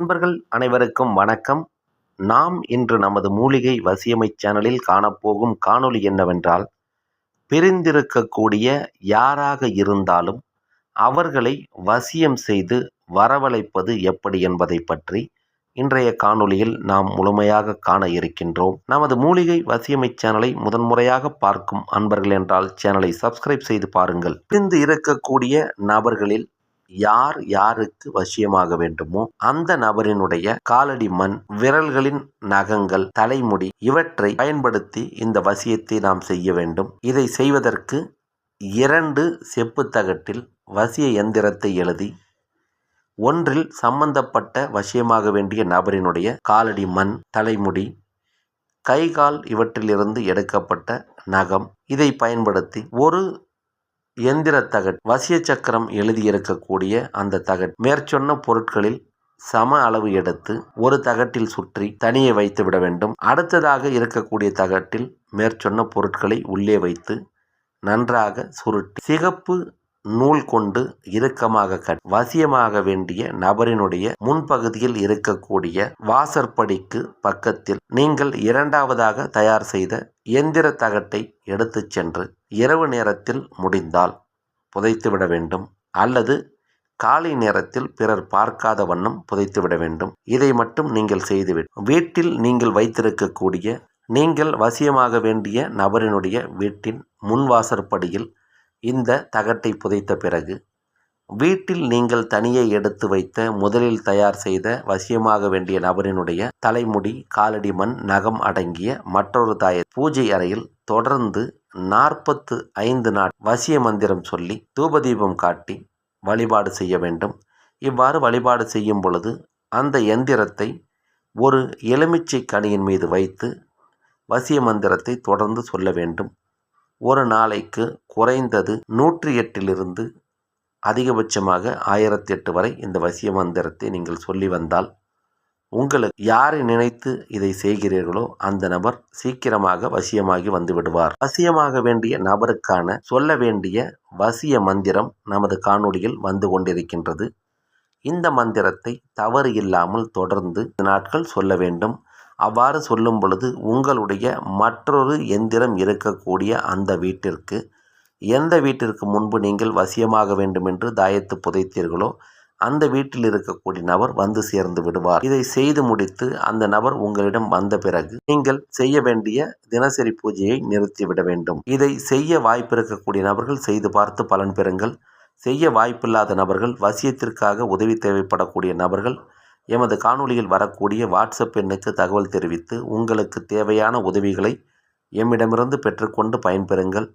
நண்பர்கள் அனைவருக்கும் வணக்கம். நாம் இன்று நமது மூலிகை வசியமை சேனலில் காணப்போகும் காணொளி என்னவென்றால் பிரிந்திருக்கக்கூடிய யாராக இருந்தாலும் அவர்களை வசியம் செய்து வரவழைப்பது எப்படி என்பதை பற்றி இன்றைய காணொளியில் நாம் முழுமையாக காண இருக்கின்றோம். நமது மூலிகை வசியமை சேனலை முதன்முறையாக பார்க்கும் அன்பர்கள் என்றால் சேனலை சப்ஸ்கிரைப் செய்து பாருங்கள். பிரிந்து இருக்கக்கூடிய நபர்களில் யார் யாருக்கு வசியமாக வேண்டுமோ அந்த நபரினுடைய காலடி மண் விரல்களின் நகங்கள் தலைமுடி இவற்றை பயன்படுத்தி இந்த வசியத்தை நாம் செய்ய வேண்டும். இதை செய்வதற்கு இரண்டு செப்பு தகட்டில் வசிய எந்திரத்தை எழுதி ஒன்றில் சம்பந்தப்பட்ட வசியமாக வேண்டிய நபரினுடைய காலடி மண் தலைமுடி கைகால் இவற்றிலிருந்து எடுக்கப்பட்ட நகம் இதை பயன்படுத்தி ஒரு எந்திர தகட் வசிய சக்கரம் எழுதியிருக்கக்கூடிய அந்த தகட். மேற்சொன்ன பொருட்களில் சம அளவு எடுத்து ஒரு தகட்டில் சுற்றி தனியே வைத்து விட வேண்டும். அடுத்ததாக இருக்கக்கூடிய தகட்டில் மேற்சொன்ன பொருட்களை உள்ளே வைத்து நன்றாக சுருட்டி சிகப்பு நூல் கொண்டு இறுக்கமாக கட் வசியமாக வேண்டிய நபரினுடைய முன்பகுதியில் இருக்கக்கூடிய வாசற்படிக்கு பக்கத்தில் நீங்கள் இரண்டாவதாக தயார் செய்த எந்திர தகட்டை எடுத்துச் சென்று இரவு நேரத்தில் முடிந்தால் புதைத்துவிட வேண்டும். அல்லது காலை நேரத்தில் பிறர் பார்க்காத வண்ணம் புதைத்துவிட வேண்டும். இதை மட்டும் நீங்கள் செய்துவிடும் வீட்டில் நீங்கள் வைத்திருக்கக்கூடிய நீங்கள் வசியமாக வேண்டிய நபரினுடைய வீட்டின் முன்வாசற்படியில் இந்த தகட்டை புதைத்த பிறகு வீட்டில் நீங்கள் தனியே எடுத்து வைத்த முதலில் தயார் செய்த வசியமாக வேண்டிய நபரினுடைய தலைமுடி காலடி மண் நகம் அடங்கிய மற்றொரு தாய பூஜை அறையில் தொடர்ந்து நாற்பத்து ஐந்து நாள் வசிய மந்திரம் சொல்லி தூபதீபம் காட்டி வழிபாடு செய்ய வேண்டும். இவ்வாறு வழிபாடு செய்யும் பொழுது அந்த எந்திரத்தை ஒரு எலுமிச்சை கனியின் மீது வைத்து வசிய மந்திரத்தை தொடர்ந்து சொல்ல வேண்டும். ஒரு நாளைக்கு குறைந்தது நூற்றி எட்டிலிருந்து அதிகபட்சமாக ஆயிரத்தி எட்டு வரை இந்த வசிய மந்திரத்தை நீங்கள் சொல்லி வந்தால் உங்களுக்கு யாரை நினைத்து இதை செய்கிறீர்களோ அந்த நபர் சீக்கிரமாக வசியமாகி வந்து விடுவார். வசியமாக வேண்டிய நபருக்கான சொல்ல வேண்டிய வசிய மந்திரம் நமது காணொளியில் வந்து கொண்டிருக்கின்றது. இந்த மந்திரத்தை தவறு இல்லாமல் தொடர்ந்து நாட்கள் சொல்ல வேண்டும். அவ்வாறு சொல்லும் பொழுது உங்களுடைய மற்றொரு எந்திரம் இருக்கக்கூடிய அந்த வீட்டிற்கு எந்த வீட்டிற்கு முன்பு நீங்கள் வசியமாக வேண்டும் என்று தாயத்து புதைத்தீர்களோ அந்த வீட்டில் இருக்கக்கூடிய நபர் வந்து சேர்ந்து விடுவார். இதை செய்து முடித்து அந்த நபர் உங்களிடம் வந்த பிறகு நீங்கள் செய்ய வேண்டிய தினசரி பூஜையை நிறுத்திவிட வேண்டும். இதை செய்ய வாய்ப்பிருக்கக்கூடிய நபர்கள் செய்து பார்த்து பலன் பெறுங்கள். செய்ய வாய்ப்பில்லாத நபர்கள் வசியத்திற்காக உதவி தேவைப்படக்கூடிய நபர்கள் எமது காணொளியில் வரக்கூடிய வாட்ஸ்அப் எண்ணுக்கு தகவல் தெரிவித்து உங்களுக்கு தேவையான உதவிகளை எம்மிடமிருந்து பெற்றுக்கொண்டு பயன்பெறுங்கள்.